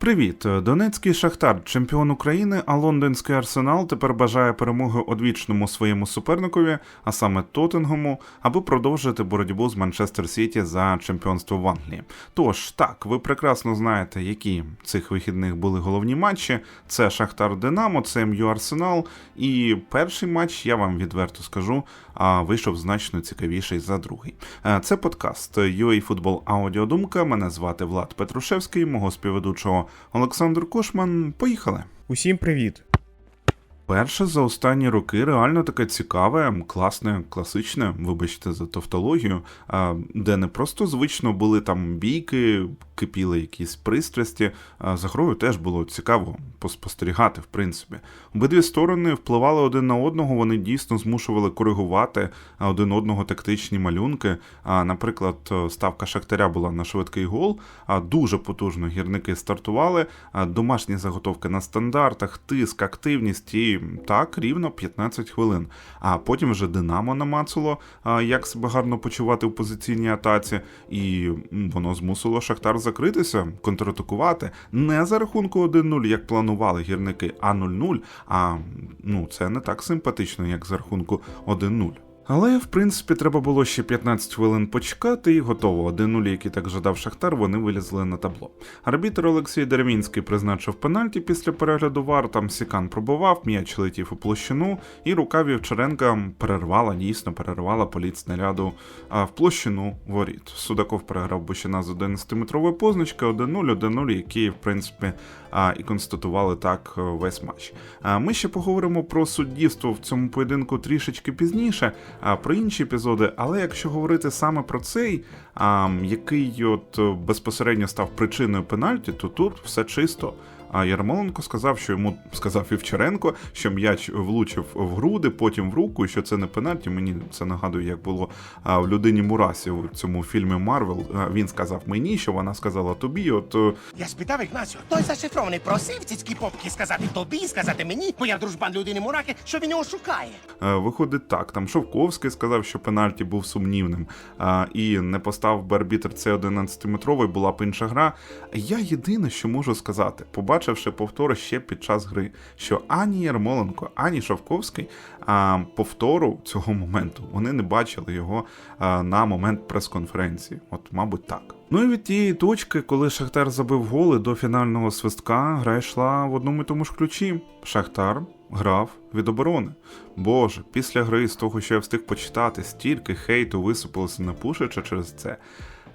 Привіт, Донецький Шахтар, чемпіон України, а лондонський арсенал тепер бажає перемоги одвічному своєму суперникові, а саме Тоттенгему, аби продовжити боротьбу з Манчестер Сіті за чемпіонство в Англії. Тож так, ви прекрасно знаєте, які цих вихідних були головні матчі. Це Шахтар Динамо, це МЮ Арсенал. І перший матч, я вам відверто скажу, а, вийшов значно цікавіший за другий. Е, Це подкаст UA Футбол Аудіодумка. Мене звати Влад Петрушевський, мого співведучого Олександр Кошман. Поїхали. Усім привіт! Перше за останні роки реально таке цікаве, класне, класичне, вибачте за тавтологію, де не просто звично були там бійки, кипіли якісь пристрасті. За грою теж було цікаво поспостерігати, в принципі. Обидві сторони впливали один на одного, вони дійсно змушували коригувати один одного тактичні малюнки. Наприклад, ставка Шахтаря була на швидкий гол, а дуже потужно гірники стартували, домашні заготовки на стандартах, тиск, активність і так рівно 15 хвилин. А потім вже Динамо намацало, як себе гарно почувати в позиційній атаці, і воно змусило Шахтар закритися, контратакувати не за рахунку 1-0, як планували гірники, а 0-0. А ну це не так симпатично, як за рахунку 1-0. Але, в принципі, треба було ще 15 хвилин почекати і готово. 1-0, який так жадав Шахтар, вони вилізли на табло. Арбітр Олексій Деревінський призначив пенальті після перегляду вар, там Сікан пробував, м'яч летів у площину, і рука Вівчаренка перервала, дійсно перервала політ снаряду в площину воріт. Судаков переграв Бущина з 11-метрової позначки 1-0, 1-0, які, в принципі, і констатували так е, весь матч. А, Ми ще поговоримо про суддівство в цьому поєдинку трішечки пізніше, про інші епізоди. Але якщо говорити саме про цей, який от е, безпосередньо став причиною пенальті, то тут все чисто. А Ярмоленко сказав, що йому сказав Вівчаренко, що м'яч влучив в груди, потім в руку, і що це не пенальті. Мені це нагадує, як було в людині Мурасі у цьому фільмі Марвел. Він сказав мені, що вона сказала тобі. От е, Я спитав Ігнасіо, той зашифрований просив цицькі попки сказати тобі, сказати мені, бо я дружбан людини Мураки, що він його шукає. Е, Виходить так, там Шовковський сказав, що пенальті був сумнівним, і не поставив би арбітр цей 11-метровий, була б інша гра. Я єдине, що можу сказати, побачивши повтор ще під час гри, що ані Ярмоленко, ані Шовковський а, повтору цього моменту вони не бачили його а, на момент прес-конференції. От, мабуть, так. Ну і від тієї точки, коли Шахтар забив голи до фінального свистка, гра йшла в одному і тому ж ключі. Шахтар грав від оборони. Боже, після гри, з того, що я встиг почитати, стільки хейту висипалося на Пушича через це.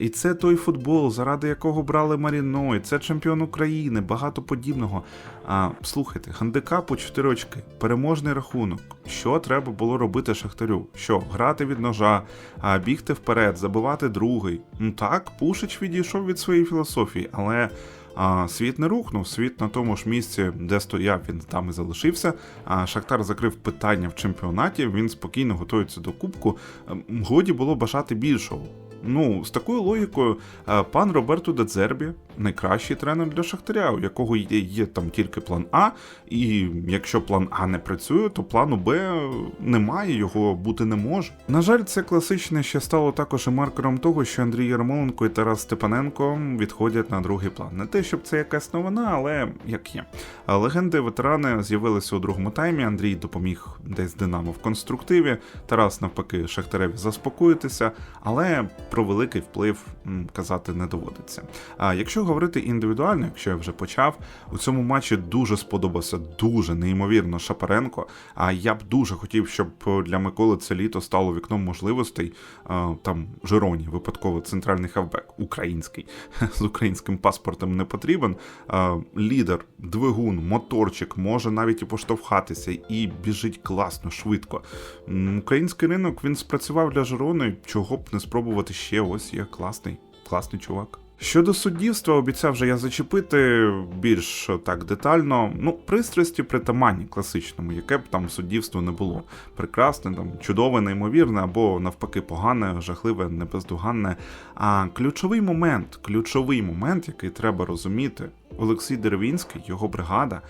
І це той футбол, заради якого брали Маріно, і це чемпіон України, багато подібного. А слухайте, гандикап у 4 очки, переможний рахунок. Що треба було робити Шахтарю? Що, грати від ножа, а бігти вперед, забивати другий. Ну так, Пушич відійшов від своєї філософії, але. А світ не рухнув, світ на тому ж місці, де стояв, він там і залишився. А Шахтар закрив питання в чемпіонаті. Він спокійно готується до кубку. Ем, Годі було бажати більшого. Ну, з такою логікою, е, пан Роберто Дедзербі найкращий тренер для Шахтаря, у якого є, є там тільки план А, і якщо план А не працює, то плану Б немає, його бути не може. На жаль, це класичне ще стало також і маркером того, що Андрій Ярмоленко і Тарас Степаненко відходять на другий план. Не те, щоб це якась новина, але як є. Легенди ветерани з'явилися у другому таймі. Андрій допоміг десь Динамо в конструктиві. Тарас навпаки Шахтареві заспокоїтися, але про великий вплив казати не доводиться. А якщо говорити індивідуально, якщо я вже почав, у цьому матчі дуже сподобався дуже неймовірно Шапаренко. А я б дуже хотів, щоб для Миколи це літо стало вікном можливостей. Там Жироні, випадково центральний хавбек, український з українським паспортом не потрібен. Лідер, двигун, моторчик може навіть і поштовхатися, і біжить класно, швидко. Український ринок він спрацював для Жирони, чого б не спробувати ще. Ось є класний, класний чувак. Щодо суддівства, обіцяв же я зачепити більш так детально. Ну, пристрасті притаманні класичному, яке б там суддівство не було. Прекрасне, там чудове, неймовірне, або навпаки погане, жахливе, небездоганне. А ключовий момент, ключовий момент, який треба розуміти, Олексій Деревінський, його бригада.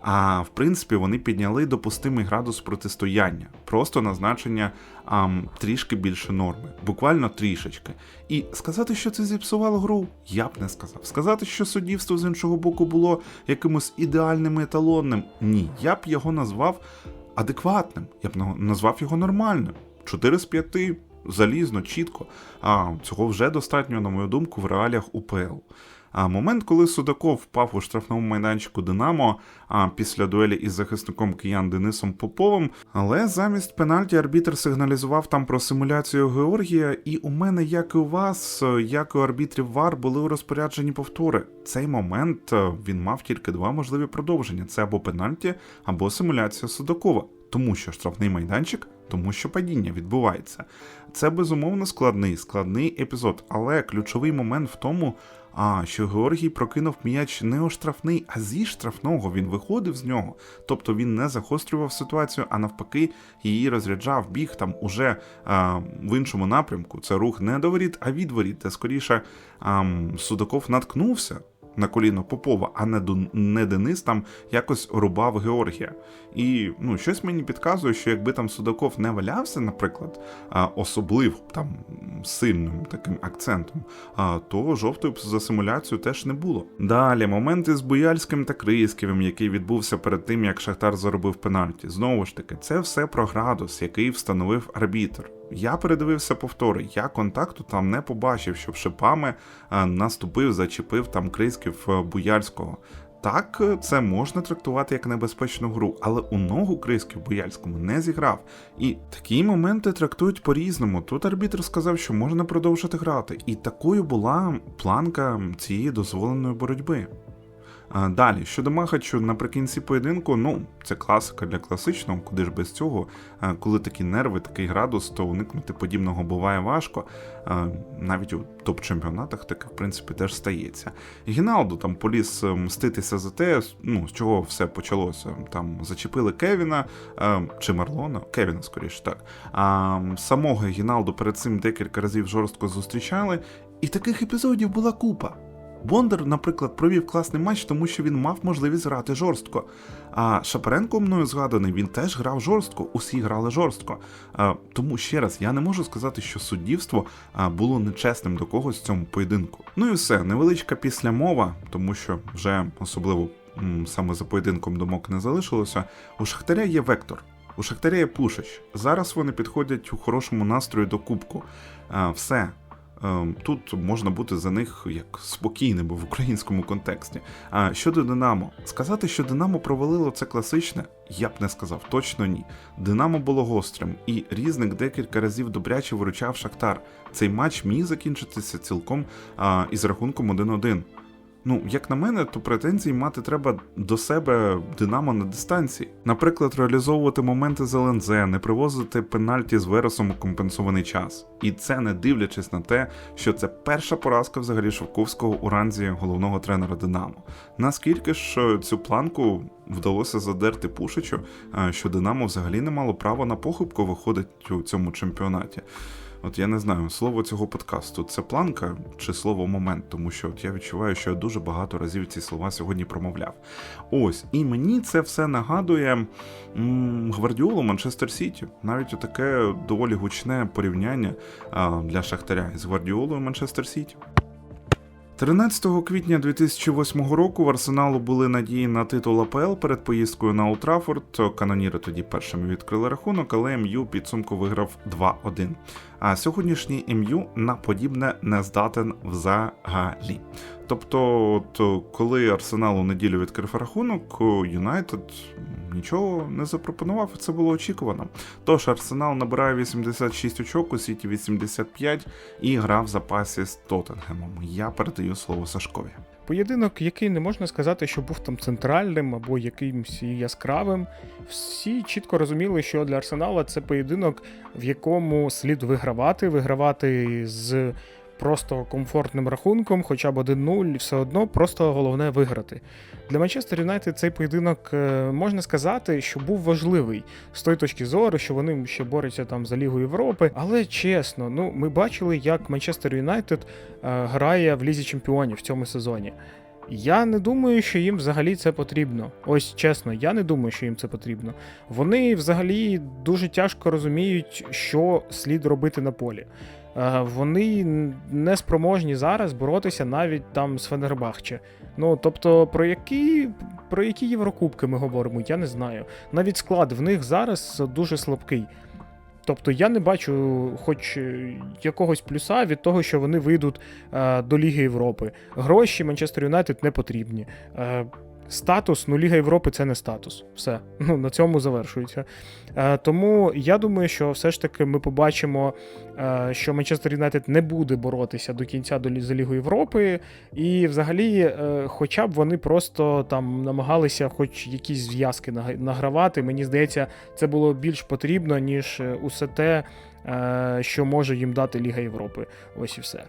А в принципі, вони підняли допустимий градус протистояння, просто назначення ам, трішки більше норми, буквально трішечки. І сказати, що це зіпсувало гру, я б не сказав. Сказати, що суддівство з іншого боку було якимось ідеальним еталонним, ні, я б його назвав адекватним, я б назвав його нормальним. 4 з 5 залізно, чітко. А цього вже достатньо, на мою думку, в реаліях УПЛ. А момент, коли Судаков впав у штрафному майданчику Динамо а, після дуелі із захисником киян Денисом Поповим, але замість пенальті арбітр сигналізував там про симуляцію Георгія, і у мене, як і у вас, як і у арбітрів ВАР, були у розпорядженні повтори. Цей момент е, він мав тільки два можливі продовження: це або пенальті, або симуляція Судакова. Тому що штрафний майданчик, тому що падіння відбувається. Це безумовно складний, складний епізод, але ключовий момент в тому, а, що Георгій прокинув м'яч не у штрафний, а зі штрафного він виходив з нього. Тобто він не загострював ситуацію, а навпаки, її розряджав, біг там уже а, в іншому напрямку. Це рух не до воріт, а від воріт, Та скоріше а, Судаков наткнувся. На коліно Попова, а не, Дун- не Денис там якось рубав Георгія. І ну, щось мені підказує, що якби там Судаков не валявся, наприклад, особливо там сильним таким акцентом, то жовтої б за симуляцію теж не було. Далі моменти з Буяльським та Крисківим, який відбувся перед тим, як Шахтар заробив пенальті. Знову ж таки, це все про градус, який встановив арбітр. Я передивився повтори, я контакту там не побачив, щоб шипами наступив, зачепив там Крисків е, Буяльського. Так, е, це можна трактувати як небезпечну гру, але у ногу Крисків Буяльському не зіграв. І такі моменти трактують по-різному. Тут арбітр сказав, що можна продовжити грати, і такою була планка цієї дозволеної боротьби. Далі, щодо Махачу, наприкінці поєдинку, ну, це класика для класичного, куди ж без цього. Коли такі нерви, такий градус, то уникнути подібного буває важко. Навіть у топ-чемпіонатах таке, в принципі, теж стається. Гіналду там поліз е, мститися за те, ну, з чого все почалося. Там зачепили Кевіна е, чи Марлона, Кевіна, скоріше так. А самого Гіналду перед цим декілька разів жорстко зустрічали, і таких епізодів була купа. Бондар, наприклад, провів класний матч, тому що він мав можливість грати жорстко. А Шапаренко мною згаданий, він теж грав жорстко, усі грали жорстко. А, тому ще раз, я не можу сказати, що суддівство було нечесним до когось в цьому поєдинку. Ну і все, невеличка післямова, тому що вже особливо саме за поєдинком думок не залишилося. У Шахтаря є вектор. У Шахтаря є Пушич. Зараз вони підходять у хорошому настрої до кубку. А, все. Ем, Тут можна бути за них як спокійними в українському контексті. А щодо Динамо, сказати, що Динамо провалило це класичне, я б не сказав, точно ні. Динамо було гострим, і різник декілька разів добряче виручав Шахтар. Цей матч міг закінчитися цілком а, із рахунком 1-1. Ну, як на мене, то претензій мати треба до себе Динамо на дистанції. Наприклад, реалізовувати моменти з ЛНЗ, не привозити пенальті з Вересом у компенсований час. І це не дивлячись на те, що це перша поразка взагалі Шовковського у ранзі головного тренера Динамо. Наскільки ж е, цю планку вдалося задерти Пушичу, е, що Динамо взагалі не мало права на похибку виходить у цьому чемпіонаті. От я не знаю, слово цього подкасту це планка чи слово момент, тому що от я відчуваю, що я дуже багато разів ці слова сьогодні промовляв. Ось, і мені це все нагадує Гвардіолу Манчестер Сіті. Навіть таке доволі гучне порівняння а, для Шахтаря із Гвардіолою Манчестер Сіті. 13 квітня 2008 року в Арсеналу були надії на титул АПЛ перед поїздкою на Олд Траффорд. Каноніри тоді першими відкрили рахунок, але МЮ підсумку виграв 2-1. А сьогоднішній МЮ на подібне не здатен взагалі. Тобто, от, коли Арсенал у неділю відкрив рахунок, Юнайтед нічого не запропонував, це було очікувано. Тож Арсенал набирає 86 очок, у Сіті 85 і грав в запасі з Тоттенгемом. Я передаю слово Сашкові. Поєдинок, який не можна сказати, що був там центральним або якимсь яскравим. Всі чітко розуміли, що для Арсенала це поєдинок, в якому слід вигравати, вигравати з просто комфортним рахунком, хоча б 1-0, все одно просто головне виграти. Для Манчестер Юнайтед цей поєдинок е, можна сказати, що був важливий з тої точки зору, що вони ще борються там за Лігу Європи. Але чесно, ну ми бачили, як Манчестер Юнайтед е, грає в Лізі Чемпіонів в цьому сезоні. Я не думаю, що їм взагалі це потрібно. Ось чесно, я не думаю, що їм це потрібно. Вони взагалі дуже тяжко розуміють, що слід робити на полі. Е, Вони не спроможні зараз боротися навіть там з Фенербахче. Ну тобто, про які, про які Єврокубки ми говоримо, я не знаю. Навіть склад в них зараз дуже слабкий. Тобто я не бачу хоч е, якогось плюса від того, що вони вийдуть е, до Ліги Європи. Гроші Манчестер Юнайтед не потрібні. Е, статус, ну Ліга Європи це не статус. Все. Ну, на цьому завершується. Е, тому я думаю, що все ж таки ми побачимо, е, що Манчестер Юнайтед не буде боротися до кінця до за Лігу Європи. І взагалі, е, хоча б вони просто там намагалися хоч якісь зв'язки награвати. Мені здається, це було більш потрібно, ніж е, усе те, що може їм дати Ліга Європи. Ось і все.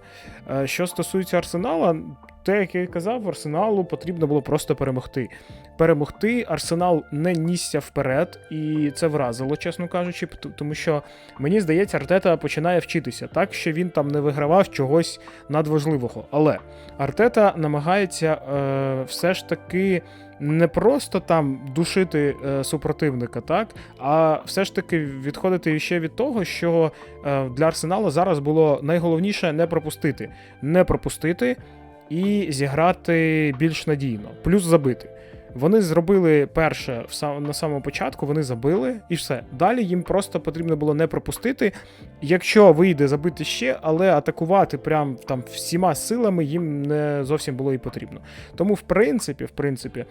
Е, Що стосується Арсенала, те, як я казав, Арсеналу потрібно було просто перемогти. Перемогти Арсенал не нісся вперед, і це вразило, чесно кажучи, тому що мені здається, Артета починає вчитися так, що він там не вигравав чогось надважливого. Але Артета намагається е, все ж таки не просто там душити е, супротивника, так, а все ж таки відходити ще від того, що е, для Арсеналу зараз було найголовніше не пропустити. Не пропустити і зіграти більш надійно, плюс забити. Вони зробили перше на самому початку, вони забили і все. Далі їм просто потрібно було не пропустити. Якщо вийде забити ще, але атакувати прям там всіма силами їм не зовсім було і потрібно. Тому, в принципі, в принципі.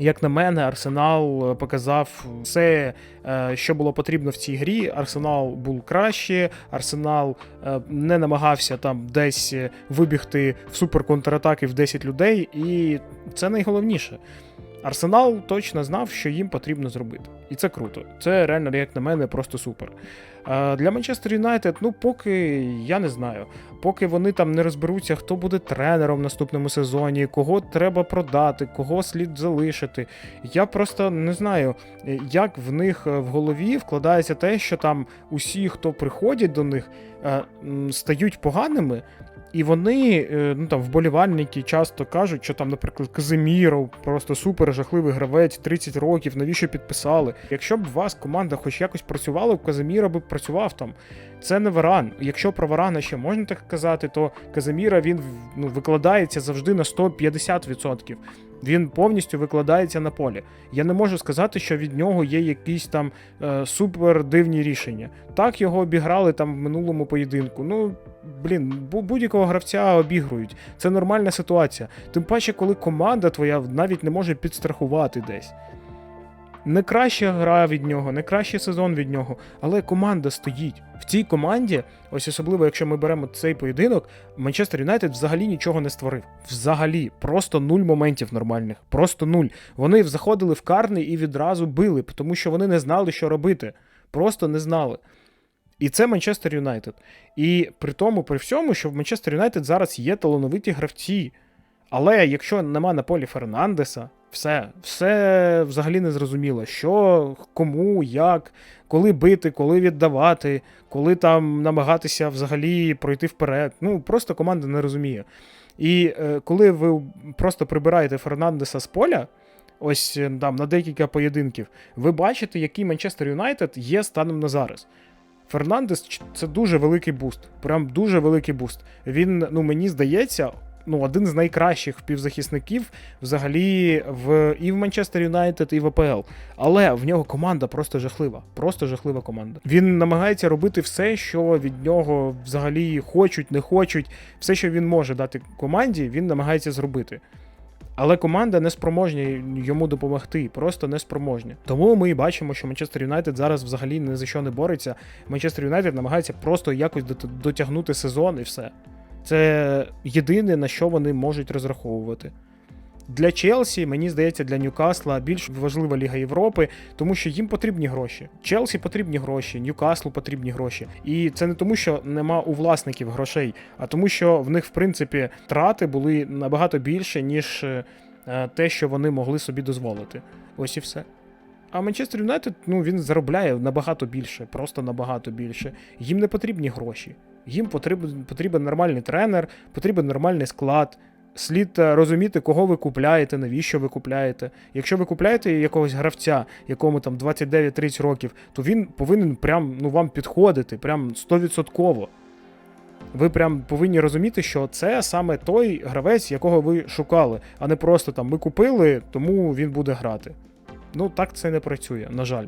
Як на мене, Арсенал е, показав все, е, що було потрібно в цій грі. Арсенал був краще, Арсенал е, не намагався там десь вибігти в суперконтратаки в 10 людей, і це найголовніше. Арсенал точно знав, що їм потрібно зробити. І це круто. Це реально, як на мене, просто супер. Для Манчестер Юнайтед, ну поки я не знаю. Поки вони там не розберуться, хто буде тренером в наступному сезоні, кого треба продати, кого слід залишити. Я просто не знаю, е, як в них е, в голові вкладається те, що там усі, хто приходять до них, е, стають поганими. І вони, е, ну там, вболівальники часто кажуть, що там, наприклад, Казиміров, просто супер жахливий гравець, 30 років, навіщо підписали. Якщо б вас команда хоч якось працювала, Казиміра би працював там. Це не Варан. Якщо про Варана ще можна так казати, то Казиміра він ну, викладається завжди на 150%. Він повністю викладається на полі. Я не можу сказати, що від нього є якісь там е, супер дивні рішення. Так його обіграли там в минулому поєдинку. Ну, блін, будь-якого гравця обігрують. Це нормальна ситуація. Тим паче, коли команда твоя навіть не може підстрахувати десь. Не краща гра від нього, не кращий сезон від нього, але команда стоїть. В цій команді, ось особливо, якщо ми беремо цей поєдинок, Манчестер Юнайтед взагалі нічого не створив. Взагалі, просто нуль моментів нормальних. Просто нуль. Вони заходили в карний і відразу били, тому що вони не знали, що робити. Просто не знали. І це Манчестер Юнайтед. І при тому, при всьому, що в Манчестер Юнайтед зараз є талановиті гравці. Але якщо нема на полі Фернандеса, все, все взагалі не зрозуміло, що, кому, як, коли бити, коли віддавати, коли там намагатися взагалі пройти вперед. Ну, просто команда не розуміє. І е, коли ви просто прибираєте Фернандеса з поля, ось е, там на декілька поєдинків, ви бачите, який Манчестер Юнайтед є станом на зараз. Фернандес це дуже великий буст. Прям дуже великий буст. Він, ну мені здається, ну, один з найкращих півзахисників взагалі в і в Манчестер Юнайтед, і в АПЛ. Але в нього команда просто жахлива. Просто жахлива команда. Він намагається робити все, що від нього взагалі хочуть, не хочуть. Все, що він може дати команді, він намагається зробити. Але команда не спроможня йому допомогти, просто не спроможня. Тому ми і бачимо, що Манчестер Юнайтед зараз взагалі ні за що не бореться. Манчестер Юнайтед намагається просто якось дот- дотягнути сезон і все. Це єдине, на що вони можуть розраховувати. Для Челсі, мені здається, для Ньюкасла більш важлива Ліга Європи, тому що їм потрібні гроші. Челсі потрібні гроші, Ньюкаслу потрібні гроші. І це не тому, що нема у власників грошей, а тому, що в них, в принципі, трати були набагато більше, ніж е, те, що вони могли собі дозволити. Ось і все. А Манчестер Юнайтед, ну він заробляє набагато більше, просто набагато більше. Їм не потрібні гроші. Їм потрібен, потрібен нормальний тренер, потрібен нормальний склад. слід е, розуміти, кого ви купляєте, навіщо ви купляєте. Якщо ви купляєте якогось гравця, якому там 29-30 років, то він повинен прям ну вам підходити, прям 100%. Ви прям повинні розуміти, що це саме той гравець, якого ви шукали, а не просто там ми купили, тому він буде грати. Ну так це не працює, на жаль.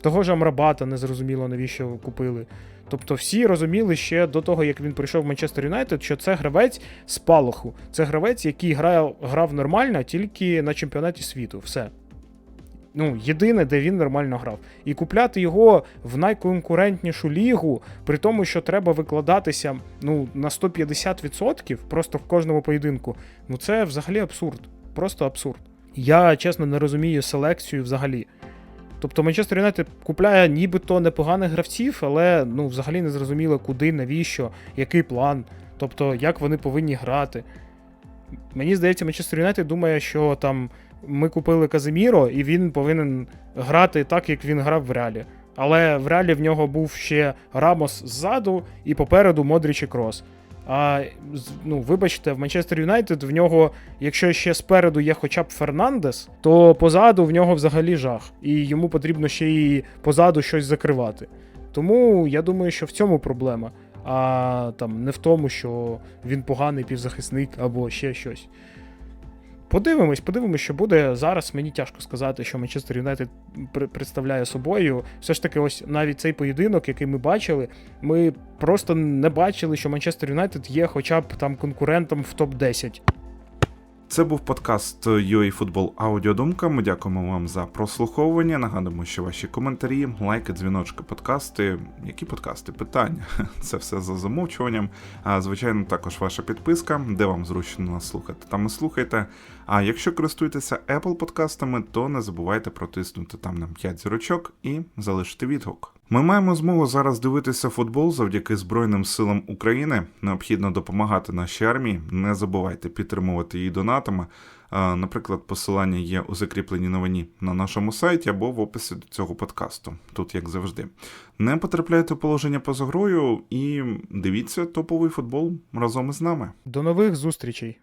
Того ж Амрабата не зрозуміло, навіщо купили. Тобто всі розуміли ще до того, як він прийшов в Манчестер Юнайтед, що це гравець з палаху. Це гравець, який грав, грав нормально тільки на чемпіонаті світу. Все. Ну, єдине, де він нормально грав. І купляти його в найконкурентнішу лігу, при тому, що треба викладатися ну, на 150% просто в кожному поєдинку. Ну це взагалі абсурд. Просто абсурд. Я чесно не розумію селекцію взагалі. Тобто Манчестер Юнайтед купляє нібито непоганих гравців, але ну взагалі не зрозуміло, куди, навіщо, який план, тобто як вони повинні грати. Мені здається, Манчестер Юнайтед думає, що там ми купили Казиміро, і він повинен грати так, як він грав в реалі. Але в реалі в нього був ще Рамос ззаду і попереду Модріч і Крос. А ну, вибачте, в Манчестер Юнайтед в нього, якщо ще спереду є хоча б Фернандес, то позаду в нього взагалі жах. І йому потрібно ще і позаду щось закривати. Тому я думаю, що в цьому проблема. А там не в тому, що він поганий півзахисник або ще щось. Подивимось, подивимось, що буде. Зараз мені тяжко сказати, що Манчестер Юнайтед пр- представляє собою. Все ж таки, ось навіть цей поєдинок, який ми бачили, ми просто не бачили, що Манчестер Юнайтед є хоча б там конкурентом в топ-10. Це був подкаст UA Футбол Аудіодумка. Ми дякуємо вам за прослуховування. Нагадуємо, що ваші коментарі, лайки, дзвіночки, подкасти. Які подкасти? Питання. Це все за замовчуванням. А звичайно, також ваша підписка, де вам зручно нас слухати, там і слухайте. А якщо користуєтеся Apple подкастами, то не забувайте протиснути там нам 5 зірочок і залишити відгук. Ми маємо змогу зараз дивитися футбол завдяки Збройним силам України. Необхідно допомагати нашій армії. Не забувайте підтримувати її донатами. Наприклад, посилання є у закріпленій новині на нашому сайті або в описі до цього подкасту. Тут як завжди. Не потрапляйте в положення поза грою і дивіться топовий футбол разом із нами. До нових зустрічей!